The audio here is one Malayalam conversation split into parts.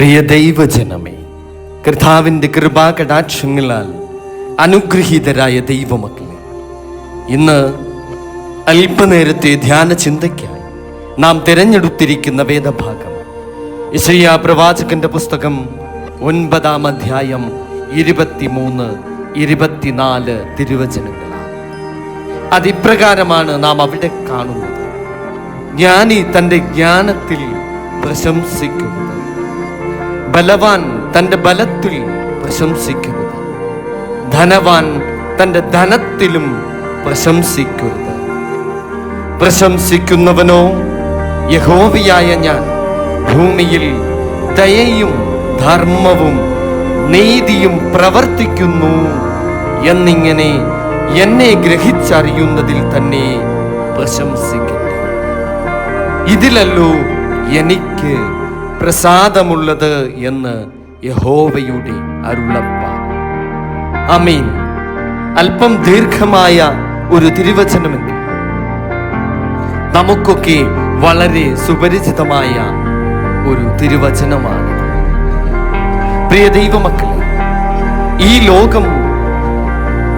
പ്രിയ ദൈവജനമേ കർത്താവിന്റെ കൃപാകടാക്ഷങ്ങളാൽ അനുഗ്രഹീതരായ ദൈവമക്കളെ ഇന്ന് അല്പനേരത്തെ ധ്യാന ചിന്തയ്ക്കായി നാം തിരഞ്ഞെടുത്തിരിക്കുന്ന വേദഭാഗം. ഇസയ്യ പ്രവാചകന്റെ പുസ്തകം ഒൻപതാം അധ്യായം ഇരുപത്തിമൂന്ന് ഇരുപത്തിനാല് തിരുവചനങ്ങളാണ്. അതിപ്രകാരമാണ് നാം അവിടെ കാണുന്നത്. ജ്ഞാനി തന്റെ ജ്ഞാനത്തിൽ പ്രശംസിക്കുന്നത്. ബലവാൻ തന്റെ ബലത്തിൽ പ്രശംസിക്കരുത്. ധനവാൻ തന്റെ ധനത്തിലും പ്രശംസിക്കരുത്. പ്രശംസിക്കുന്നവനോ യഹോവിയായ ഞാൻ ഭൂമിയിൽ ദയയും ധർമ്മവും നീതിയും പ്രവർത്തിക്കുന്നു എന്നിങ്ങനെ എന്നെ ഗ്രഹിച്ചറിയുന്നതിൽ തന്നെ പ്രശംസിക്കുന്നു ഇതിലല്ലോ എനിക്ക് പ്രസാദമുള്ളത് എന്ന് യഹോവയുടെ അരുളപ്പാട് അമീൻ അല്പം ദീർഘമായ ഒരു തിരുവചനമെങ്കിൽ നമുക്കൊക്കെ വളരെ സുപരിചിതമായ ഒരു തിരുവചനമാണ് പ്രിയ ദൈവമക്കളെ ഈ ലോകം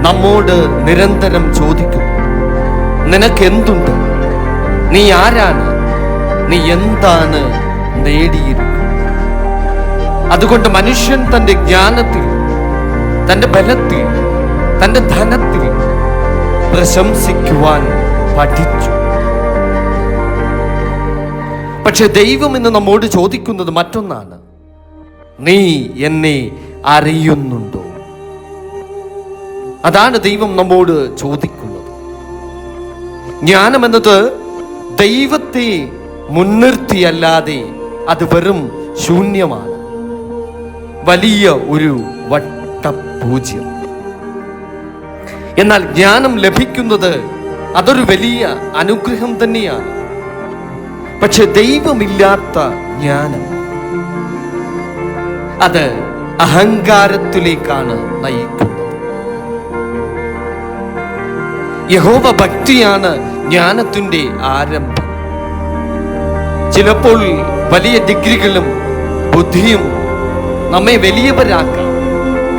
നമ്മോട് നിരന്തരം ചോദിക്കും നിനക്ക് എന്തുണ്ട് നീ ആരാണ്? നീ എന്താണ് നേടിയിരിക്കുന്നത് അതുകൊണ്ട് മനുഷ്യൻ തന്റെ ജ്ഞാനത്തിൽ തന്റെ ബലത്തിൽ തന്റെ ധനത്തിൽ പ്രശംസിക്കുവാൻ പഠിച്ചു. പക്ഷെ ദൈവം ഇന്ന് നമ്മോട് ചോദിക്കുന്നത് മറ്റൊന്നാണ്. നീ എന്നെ അറിയുന്നുണ്ടോ? അതാണ് ദൈവം നമ്മോട് ചോദിക്കുന്നത്. ജ്ഞാനം എന്നത് ദൈവത്തെ മുൻനിർത്തിയല്ലാതെ അത് വെറും ശൂന്യമാണ്. വലിയ ഒരു വട്ടപൂജ്യം. എന്നാൽ ജ്ഞാനം ലഭിക്കുന്നത് അതൊരു വലിയ അനുഗ്രഹം തന്നെയാണ്. പക്ഷെ ദൈവമില്ലാത്ത ജ്ഞാനം അത് അഹങ്കാരത്തിലേക്കാണ് നയിക്കുന്നത്. യഹോവ ഭക്തിയാണ് ജ്ഞാനത്തിന്റെ ആരംഭം. ചിലപ്പോൾ വലിയ ഡിഗ്രികളും ബുദ്ധിയും നമ്മെ വലിയവരാക്കാം.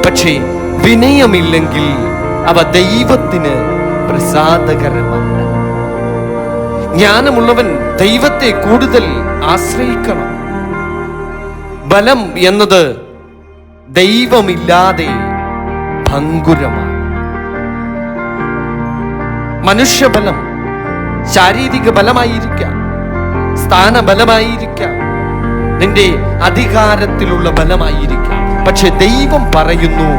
പക്ഷേ വിനയമില്ലെങ്കിൽ അവ ദൈവത്തിന് പ്രസാദകരമല്ല. ജ്ഞാനമുള്ളവൻ ദൈവത്തെ കൂടുതൽ ആശ്രയിക്കണം. ബലം എന്നത് ദൈവമില്ലാതെ ഭങ്കുരമാണ്. മനുഷ്യബലം ശാരീരിക ബലമായിരിക്കാം. സ്ഥാനബലമായിരിക്കാം. നിന്റെ അധികാരത്തിലുള്ള ബലമായിരിക്കാം. പക്ഷെ ദൈവം പറയുന്നു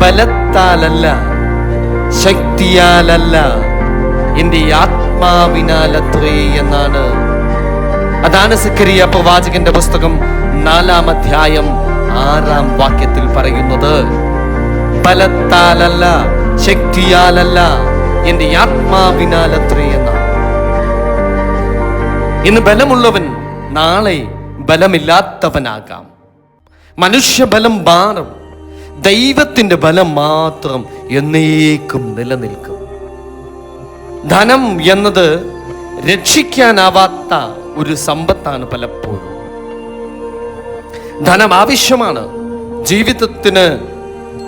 ബലത്താലല്ല ശക്തിയാലല്ല എന്റെ ആത്മാവിനാലത്രേ എന്നാണ്. അതാണ് സക്കരിയ പ്രവാചകന്റെ പുസ്തകം നാലാം അധ്യായം ആറാം വാക്യത്തിൽ പറയുന്നത്. ബലത്താലല്ല ശക്തിയാലല്ല എന്റെ ആത്മാവിനാലത്രേ എന്നാണ്. ഇന്ന് ബലമുള്ളവൻ നാളെ ബലമില്ലാത്തവനാകാം. മനുഷ്യബലം മാറും. ദൈവത്തിന്റെ ബലം മാത്രം എന്നേക്കും നിലനിൽക്കും. ധനം എന്നത് രക്ഷിക്കാനാവാത്ത ഒരു സമ്പത്താണ് പലപ്പോഴും. ധനം ആവശ്യമാണ്. ജീവിതത്തിന്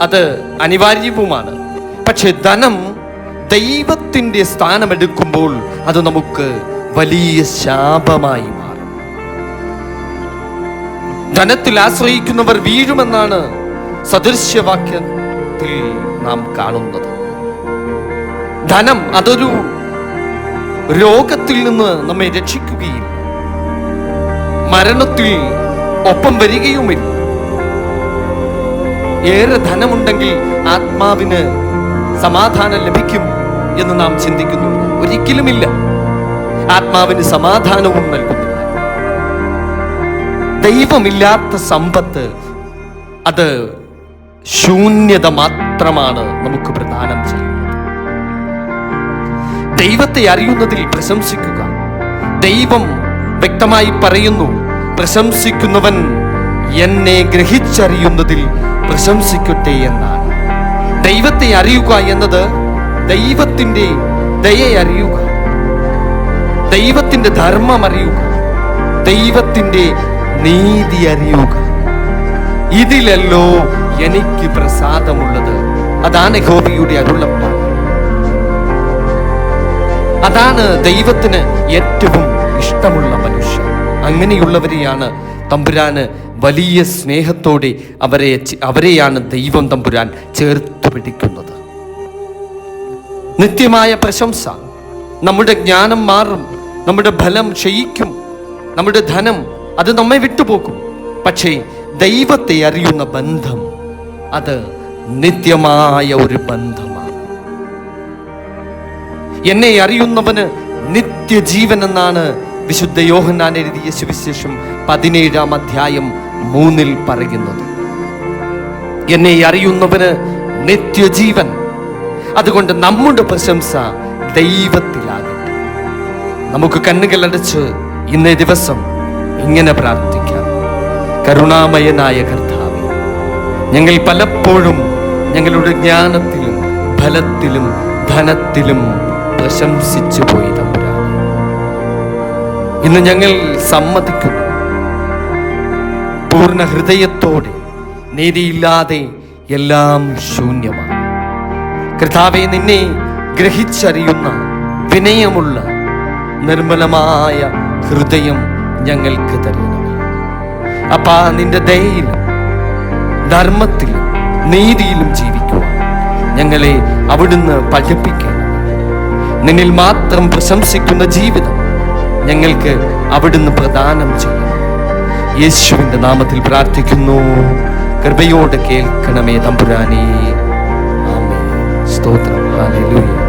അത് അനിവാര്യവുമാണ്. പക്ഷെ ധനം ദൈവത്തിന്റെ സ്ഥാനമെടുക്കുമ്പോൾ അത് നമുക്ക് വലിയ ശാപമായി മാറും. ധനത്തിൽ ആശ്രയിക്കുന്നവർ വീഴുമെന്നാണ് സദൃശ്യവാക്യത്തിൽ നാം കാണുന്നത്. ധനം അതൊരു രോഗത്തിൽ നിന്ന് നമ്മെ രക്ഷിക്കുകയും മരണത്തിൽ ഒപ്പം വരികയുമില്ല. ഏറെ ധനമുണ്ടെങ്കിൽ ആത്മാവിന് സമാധാനം ലഭിക്കും എന്ന് നാം ചിന്തിക്കുന്നു ഒരിക്കലുമില്ല. ആത്മാവിന് സമാധാനവും നൽകുന്നു. ദൈവമില്ലാത്ത സമ്പത്ത് അത് ശൂന്യത മാത്രമാണ് നമുക്ക് പ്രദാനം ചെയ്യുന്നത്. ദൈവത്തെ അറിയുന്നതിൽ പ്രശംസിക്കുക. ദൈവം വ്യക്തമായി പറയുന്നു പ്രശംസിക്കുന്നവൻ എന്നെ ഗ്രഹിച്ചറിയുന്നതിൽ പ്രശംസിക്കട്ടെ എന്നാണ്. ദൈവത്തെ അറിയുക എന്നത് ദൈവത്തിന്റെ ദയെ അറിയുക ദൈവത്തിന്റെ ധർമ്മം അറിയുക ദൈവത്തിന്റെ നീതി അറിയുക. ഇതിലല്ലോ എനിക്ക് പ്രസാദമുള്ളത്. അതാണ് ഗോപിയുടെ അരുളപ്പാട്. അതാണ് ദൈവത്തിന് ഏറ്റവും ഇഷ്ടമുള്ള മനുഷ്യൻ. അങ്ങനെയുള്ളവരെയാണ് തമ്പുരാന് വലിയ സ്നേഹത്തോടെ അവരെ അവരെയാണ് ദൈവം തമ്പുരാൻ ചേർത്ത് പിടിക്കുന്നത്. നിത്യമായ പ്രശംസ. നമ്മുടെ ജ്ഞാനം മാറും. നമ്മുടെ ഫലം ക്ഷയിക്കും. നമ്മുടെ ധനം അത് നമ്മെ വിട്ടുപോകും പക്ഷേ ദൈവത്തെ അറിയുന്ന ബന്ധം അത് നിത്യമായ ഒരു ബന്ധമാണ്. എന്നെ അറിയുന്നവന് നിത്യജീവൻ എന്നാണ് വിശുദ്ധ യോഹന്നാൻ എഴുതിയ സുവിശേഷം പതിനേഴാം അധ്യായം മൂന്നിൽ പറയുന്നത്. എന്നെ അറിയുന്നവന് നിത്യജീവൻ. അതുകൊണ്ട് നമ്മുടെ പ്രശംസ ദൈവത്തിലാകട്ടെ നമുക്ക് കണ്ണുകളടച്ച് ഇന്നേ ദിവസം ഇങ്ങനെ പ്രാർത്ഥിക്കാം. കരുണാമയനായ കർത്താവേ ഞങ്ങൾ പലപ്പോഴും ഞങ്ങളുടെ ജ്ഞാനത്തിലും ഫലത്തിലും ധനത്തിലും പ്രശംസിച്ചു പോയി ഇന്ന് ഞങ്ങൾ സമ്മതിക്കുന്നു. പൂർണ ഹൃദയത്തോടെ നീതിയില്ലാതെ എല്ലാം ശൂന്യമാണ്. കർത്താവെ നിന്നെ ഗ്രഹിച്ചറിയുന്ന വിനയമുള്ള നിർമ്മലമായ ഹൃദയം ഞങ്ങൾക്ക് തരണമേ. അപ്പാ നിന്റെ ദയയിലും ധർമ്മത്തിലും നീതിയിലും ജീവിക്കുവാൻ ഞങ്ങളെ അവിടുന്ന് പഠിപ്പിക്കണം നിന്നിൽ മാത്രം പ്രശംസിക്കുന്ന ജീവിതം ഞങ്ങൾക്ക് അവിടുന്ന് പ്രദാനം ചെയ്യണം. യേശുവിന്റെ നാമത്തിൽ പ്രാർത്ഥിക്കുന്നു. കൃപയോടെ കേൾക്കണമേ തമ്പുരാനേ. ആമേൻ. സ്തോത്രം. ഹല്ലേലൂയ.